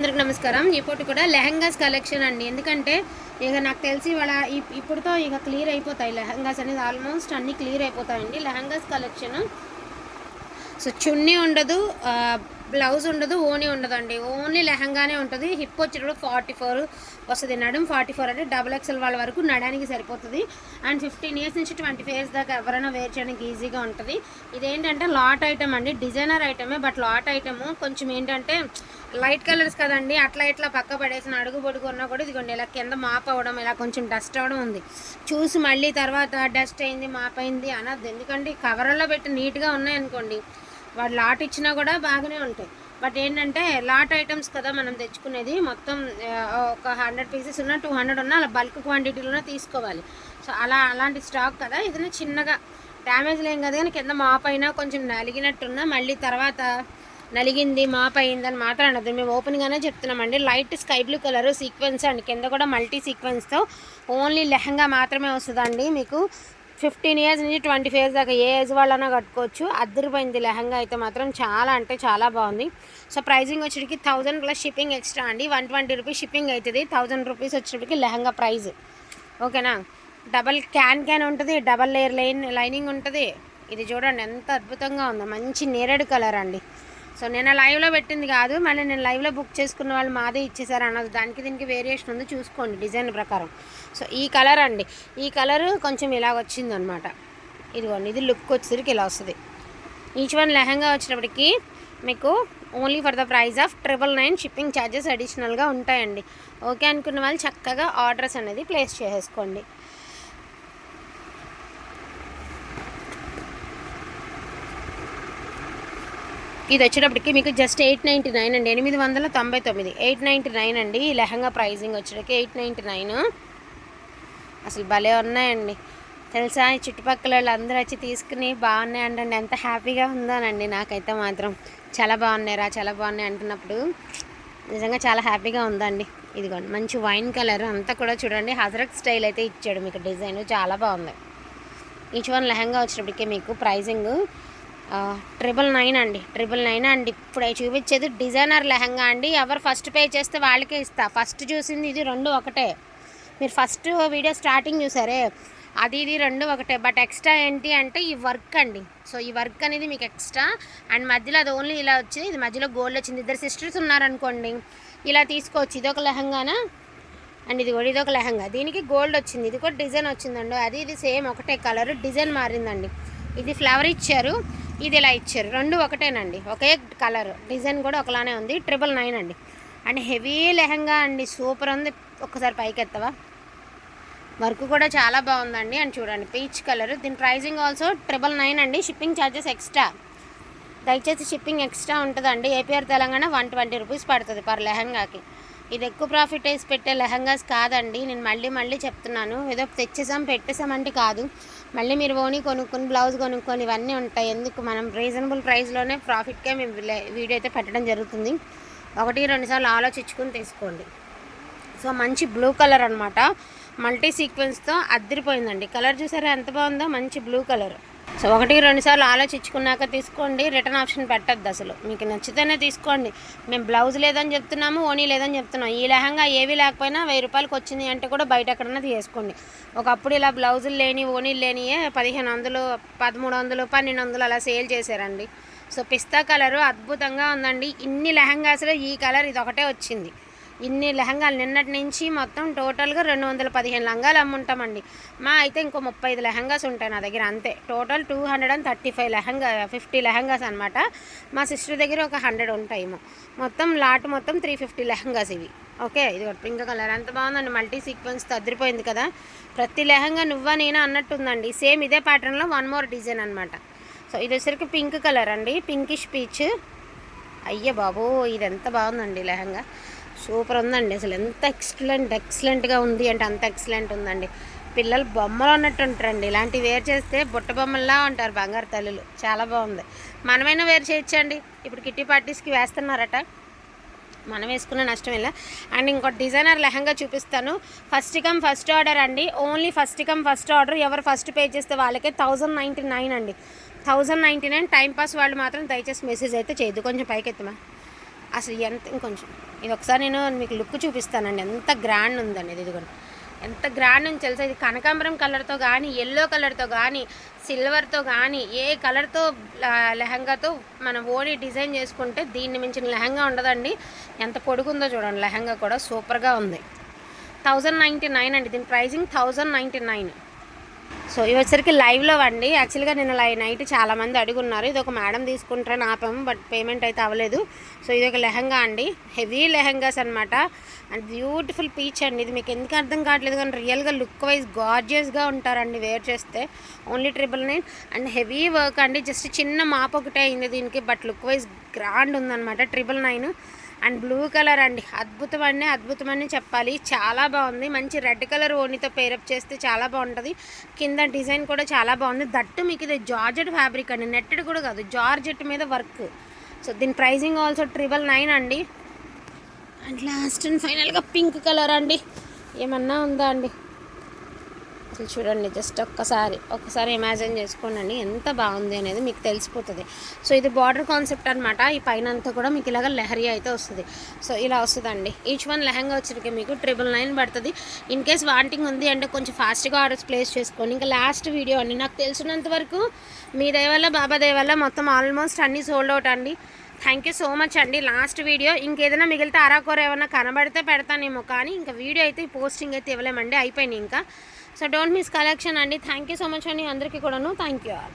అందరికి నమస్కారం. ఇప్పుడు కూడా లెహంగాస్ కలెక్షన్ అండి. ఎందుకంటే ఇక నాకు తెలిసి ఇవాళ ఇప్పుడుతో ఇక క్లియర్ అయిపోతాయి. లెహంగాస్ అనేది ఆల్మోస్ట్ అన్నీ క్లియర్ అయిపోతాయండి. లెహంగాస్ కలెక్షన్ సో చున్నీ ఉండదు. బ్లౌజ్ ఉండదు ఓనీ ఉండదండి. ఓన్లీ లెహంగానే ఉంటుంది. హిప్ వచ్చేటప్పుడు ఫార్టీ ఫోర్ వస్తుంది. నడుం ఫార్టీ ఫోర్ అంటే డబుల్ ఎక్స్ఎల్ వాళ్ళ వరకు నడానికి సరిపోతుంది. అండ్ ఫిఫ్టీన్ ఇయర్స్ నుంచి ట్వంటీ ఇయర్స్ దాకా ఎవరైనా వేర్ చేయడానికి ఈజీగా ఉంటుంది. ఇదేంటంటే లాట్ ఐటమ్ అండి. డిజైనర్ ఐటమే బట్ లాట్ ఐటమ్ కొంచెం ఏంటంటే లైట్ కలర్స్ కదండి. అట్లా ఇట్లా పక్క పడేసిన అడుగు పొడుగు ఉన్నా కూడా ఇదిగోండి ఇలా కింద మాప్ అవ్వడం ఇలా కొంచెం డస్ట్ అవ్వడం ఉంది. చూసి మళ్ళీ తర్వాత డస్ట్ అయింది మాప్ అయింది అనద్దు ఎందుకంటే కవర్లో పెట్టి నీట్గా ఉన్నాయనుకోండి వాడు లాట్ ఇచ్చినా కూడా బాగానే ఉంటాయి. బట్ ఏంటంటే లాట్ ఐటమ్స్ కదా మనం తెచ్చుకునేది మొత్తం ఒక హండ్రెడ్ పీసెస్ ఉన్న టూ హండ్రెడ్ ఉన్న అలా బల్క్ క్వాంటిటీలోనే తీసుకోవాలి. సో అలా అలాంటి స్టాక్ కదా ఏదైనా చిన్నగా. డ్యామేజ్ లేం కదా కానీ కింద మాప్ అయినా కొంచెం నలిగినట్టున్నా మళ్ళీ తర్వాత నలిగింది మాప్ అయిందని మాత్రం అనదు మేము ఓపెన్గానే చెప్తున్నామండి light sky blue colour sequence అండి. కింద కూడా మల్టీ సీక్వెన్స్తో ఓన్లీ లెహంగా మాత్రమే వస్తుందండి మీకు. ఫిఫ్టీన్ ఇయర్స్ నుంచి ట్వంటీ ఫైవ్ దాకా ఏ ఏజ్ వాళ్ళైనా కట్టుకోవచ్చు. అద్దరిపోయింది లెహంగా అయితే మాత్రం చాలా అంటే చాలా బాగుంది. సో ప్రైజింగ్ వచ్చేటికి థౌజండ్ ప్లస్ షిప్పింగ్ ఎక్స్ట్రా అండి. వన్ ట్వంటీ రూపీస్ షిప్పింగ్ అవుతుంది థౌజండ్ రూపీస్ వచ్చేటికి లెహంగా ప్రైజ్. ఓకేనా? డబల్ క్యాన్ క్యాన్ ఉంటుంది. డబల్ లేయర్ లైన్ లైనింగ్ ఉంటుంది. ఇది చూడండి ఎంత అద్భుతంగా ఉందో. మంచి నేరేడు కలర్ అండి. సో నేను లైవ్లో పెట్టింది కాదు మళ్ళీ నేను లైవ్లో బుక్ చేసుకున్న వాళ్ళు మాదే ఇచ్చేసారు అన్నది. దానికి దీనికి వేరియేషన్ ఉంది. చూసుకోండి డిజైన్ ప్రకారం. సో ఈ కలర్ అండి. ఈ కలర్ కొంచెం ఇలా వచ్చింది అనమాట ఇదిగోండి ఇది లుక్ వచ్చేసరికి ఇలా వస్తుంది. ఈచ్ వన్ లెహంగా వచ్చేటప్పటికి మీకు only for the price of triple nine shipping charges అడిషనల్గా ఉంటాయండి. ఓకే అనుకున్న వాళ్ళు చక్కగా ఆర్డర్స్ అనేది ప్లేస్ చేసేసుకోండి. ఇది వచ్చేటప్పటికి మీకు జస్ట్ ఎయిట్ నైంటీ నైన్ అండి. ఎనిమిది వందల తొంభై తొమ్మిది. ఎయిట్ నైంటీ నైన్ అండి. ఈ లెహంగా ప్రైజింగ్ వచ్చేటప్పటికి ఎయిట్ నైంటీ నైన్ అసలు భలే ఉన్నాయండి. తెలుసా? ఈ చుట్టుపక్కల వాళ్ళు అందరూ వచ్చి తీసుకుని బాగున్నాయి అంటండి. ఎంత హ్యాపీగా ఉందోనండి. నాకైతే మాత్రం చాలా బాగున్నాయిరా చాలా బాగున్నాయి అంటున్నప్పుడు నిజంగా చాలా హ్యాపీగా ఉందండి. ఇదిగోండి మంచి వైన్ కలర్. అంతా కూడా చూడండి హజరత్ స్టైల్ అయితే ఇచ్చాడు. మీకు డిజైన్ చాలా బాగుంది. ఈచ్ వన్ లెహంగా వచ్చినప్పటికీ మీకు ప్రైజింగ్ ట్రిపుల్ నైన్ అండి. ట్రిపుల్ నైన్ అండి. ఇప్పుడు చూపించేది డిజైనర్ లెహంగా అండి. ఎవరు ఫస్ట్ పే చేస్తే వాళ్ళకే ఇస్తా. ఫస్ట్ చూసింది ఇది రెండు ఒకటే. మీరు ఫస్ట్ వీడియో స్టార్టింగ్ చూసారే? అది ఇది రెండు ఒకటే. బట్ ఎక్స్ట్రా ఏంటి అంటే ఈ వర్క్ అండి. సో ఈ వర్క్ అనేది మీకు ఎక్స్ట్రా అండ్ మధ్యలో అది ఓన్లీ ఇలా వచ్చింది. ఇది మధ్యలో గోల్డ్ వచ్చింది. ఇద్దరు సిస్టర్స్ ఉన్నారనుకోండి. ఇలా తీసుకోవచ్చు. ఇది ఒక లెహంగానా? అండ్ ఇది కూడా ఇది ఒక లెహంగా. దీనికి గోల్డ్ వచ్చింది. ఇది కూడా డిజైన్ వచ్చిందండి. అది ఇది సేమ్ ఒకటే కలర్ డిజైన్ మారిందండి. ఇది ఫ్లవర్ ఇచ్చారు. ఇది ఇలా ఇచ్చారు. రెండు ఒకటేనండి. ఒకే కలర్ డిజైన్ కూడా ఒకలానే ఉంది. ట్రిపుల్ నైన్ అండి. అండ్ హెవీ లెహంగా అండి. సూపర్ ఉంది. ఒక్కసారి పైకి ఎత్తవా వర్క్ కూడా చాలా బాగుందండి. అండ్ చూడండి పీచ్ కలర్ దీని ప్రైజింగ్ ఆల్సో ట్రిపుల్ నైన్ అండి. షిప్పింగ్ ఛార్జెస్ ఎక్స్ట్రా దయచేసి షిప్పింగ్ ఎక్స్ట్రా ఉంటుందండి. AP or Telangana one twenty rupees పడుతుంది పర్ లెహంగాకి. ఇది ఎక్కువ ప్రాఫిట్ వేసి పెట్టే లెహంగాస్ కాదండి. నేను మళ్ళీ మళ్ళీ చెప్తున్నాను. ఏదో తెచ్చేసాం పెట్టేసామంటే కాదు. మళ్ళీ మీరు ఓని కొనుక్కొని బ్లౌజ్ కొనుక్కొని ఇవన్నీ ఉంటాయి. ఎందుకు? మనం రీజనబుల్ ప్రైస్లోనే ప్రాఫిట్కే మేము వీడియో అయితే పెట్టడం జరుగుతుంది. ఒకటి రెండుసార్లు ఆలోచించుకొని తీసుకోండి. సో మంచి బ్లూ కలర్ అనమాట మల్టీ సీక్వెన్స్తో అద్దరిపోయిందండి. కలర్ చూసారా? ఎంత బాగుందో? మంచి బ్లూ కలర్ సో ఒకటి రెండు సార్లు ఆలోచించుకున్నాక తీసుకోండి. రిటర్న్ ఆప్షన్ పెట్టద్దు అసలు. మీకు నచ్చితేనే తీసుకోండి. మేము బ్లౌజ్ లేదని చెప్తున్నాము ఓనీ లేదని చెప్తున్నాం ఈ లెహంగా ఏవి లేకపోయినా వెయ్యి రూపాయలకి వచ్చింది అంటే కూడా బయట ఎక్కడన్నా తీసుకోండి. ఒకప్పుడు ఇలా బ్లౌజులు లేని ఓనీలు లేనియే పదిహేను వందలు పదమూడు వందలు పన్నెండు వందలు అలా సేల్ చేశారండి. సో పిస్తా కలరు అద్భుతంగా ఉందండి. ఇన్ని లెహంగాస్లో ఈ కలర్ ఇది ఒకటే వచ్చింది. ఇన్ని లెహంగాలు నిన్నటి నుంచి మొత్తం టోటల్గా రెండు వందల పదిహేను లంగాలు అమ్ముంటామండి. మా అయితే ఇంకో ముప్పై ఐదు లెహంగాస్ ఉంటాయి నా దగ్గర అంతే. Total two hundred and thirty five lehenga fifty lehengas అనమాట మా సిస్టర్ దగ్గర ఒక హండ్రెడ్ ఉంటాయేమో. మొత్తం లాట్ మొత్తం త్రీ ఫిఫ్టీ లెహంగాస్ ఇవి. ఓకే ఇది పింక్ కలర్. ఎంత బాగుందండి మల్టీ సీక్వెన్స్ తదిరిపోయింది కదా. ప్రతి లెహంగా నువ్వా నేనా అన్నట్టుందండి. సేమ్ ఇదే ప్యాటర్న్లో వన్ మోర్ డిజైన్ అనమాట సో ఇది వచ్చరికి పింక్ కలర్ అండి. Pinkish peach. అయ్య బాబో ఇది ఎంత బాగుందండి లెహంగా. సూపర్ ఉందండి. అసలు ఎంత ఎక్సలెంట్ ఎక్సలెంట్గా ఉంది అంటే అంత ఎక్సలెంట్ ఉందండి. పిల్లలు బొమ్మలు ఉన్నట్టు ఉంటారండి. ఇలాంటివి వేర్ చేస్తే బుట్ట బొమ్మల్లా ఉంటారు బంగారు తల్లులు. చాలా బాగుంది. మనమైనా వేర్ చేయొచ్చండి. ఇప్పుడు కిట్టి పార్టీస్కి వేస్తున్నారట. మనం వేసుకున్న నష్టం ఇలా. అండ్ ఇంకో డిజైనర్ లెహంగా చూపిస్తాను. ఫస్ట్ కమ్ ఫస్ట్ ఆర్డర్ అండి. Only first come first order. ఎవరు ఫస్ట్ పే చేస్తే వాళ్ళకే థౌజండ్ నైంటీ నైన్ అండి. Thousand ninety nine time pass వాళ్ళు మాత్రం దయచేసి మెసేజ్ అయితే చేయదు కొంచెం పైకి ఎత్తుమా అసలు ఎంత ఇంకొంచెం. ఇది ఒకసారి నేను మీకు లుక్ చూపిస్తానండి. ఎంత గ్రాండ్ ఉందండి ఇది ఇదిగోండి ఎంత గ్రాండ్ అని తెలుసా? ఇది కనకాంబరం కలర్తో కానీ ఎల్లో కలర్తో కానీ సిల్వర్తో కానీ ఏ కలర్తో లెహంగాతో మనం ఓని డిజైన్ చేసుకుంటే దీన్ని మించిన లెహంగా ఉండదండి. ఎంత పొడుగుందో చూడండి. లెహంగా కూడా సూపర్గా ఉంది. థౌజండ్ నైంటీ నైన్ అండి. దీని pricing thousand ninety nine so ఇవి వచ్చరికి లైవ్లో అండి. యాక్చువల్గా నేను లై నైట్ చాలామంది అడుగున్నారు. ఇది ఒక మేడం తీసుకుంటారని ఆపాము బట్ పేమెంట్ అయితే అవ్వలేదు. సో ఇది ఒక లెహంగా అండి. హెవీ లెహంగాస్ అనమాట అండ్ బ్యూటిఫుల్ పీచ్ అండి. ఇది మీకు ఎందుకు అర్థం కావట్లేదు కానీ రియల్గా లుక్ వైజ్ గార్జియస్గా ఉంటారండి వేర్ చేస్తే. Only triple nine and heavy work అండి. జస్ట్ చిన్న మాప్ ఒకటే అయింది దీనికి బట్ లుక్ వైజ్ గ్రాండ్ ఉందన్నమాట. Triple nine and blue colour అండి. అద్భుతం అద్భుతమని అద్భుతం చెప్పాలి. చాలా బాగుంది. మంచి రెడ్ కలర్ ఓనితో పేరప్ చేస్తే చాలా బాగుంటుంది. కింద డిజైన్ కూడా చాలా బాగుంది. దట్టు మీకు ఇది జార్జెట్ ఫ్యాబ్రిక్ అండి. నెట్టెడ్ కూడా కాదు జార్జెట్ మీద వర్క్ సో దీని ప్రైజింగ్ ఆల్సో ట్రిపుల్ నైన్ అండి. అండ్ లాస్ట్ అండ్ ఫైనల్గా పింక్ కలర్ అండి. ఏమన్నా ఉందా అండి? చూడండి జస్ట్ ఒక్కసారి ఒక్కసారి ఇమాజిన్ చేసుకోండి ఎంత బాగుంది అనేది మీకు తెలిసిపోతుంది. సో ఇది బార్డర్ కాన్సెప్ట్ అనమాట ఈ పైన అంతా కూడా మీకు ఇలాగ లెహరీ అయితే వస్తుంది. సో ఇలా వస్తుందండి. ఈచ్ వన్ లెహంగా వచ్చరికి మీకు ట్రిపుల్ నైన్ పడుతుంది. ఇన్ కేస్ వాంటింగ్ ఉంది అంటే కొంచెం ఫాస్ట్గా ఆర్డర్స్ ప్లేస్ చేసుకోండి. ఇంకా లాస్ట్ వీడియో అండి. నాకు తెలిసినంత వరకు మీ దయవల్ల బాబా దయవల్ల మొత్తం ఆల్మోస్ట్ అన్నీ సోల్డ్ అవుట్ అండి. థ్యాంక్ యూ సో మచ్ అండి. లాస్ట్ వీడియో ఇంకేదైనా మిగిలితే అరాకూర ఏమైనా కనబడితే పెడతానేమో. కానీ ఇంకా వీడియో అయితే పోస్టింగ్ అయితే ఇవ్వలేమండి. అయిపోయినాయి ఇంకా. సో డోంట్ మిస్ కలెక్షన్ అండి. థ్యాంక్ యూ సో మచ్ అండి అందరికీ కూడాను. Thank you all.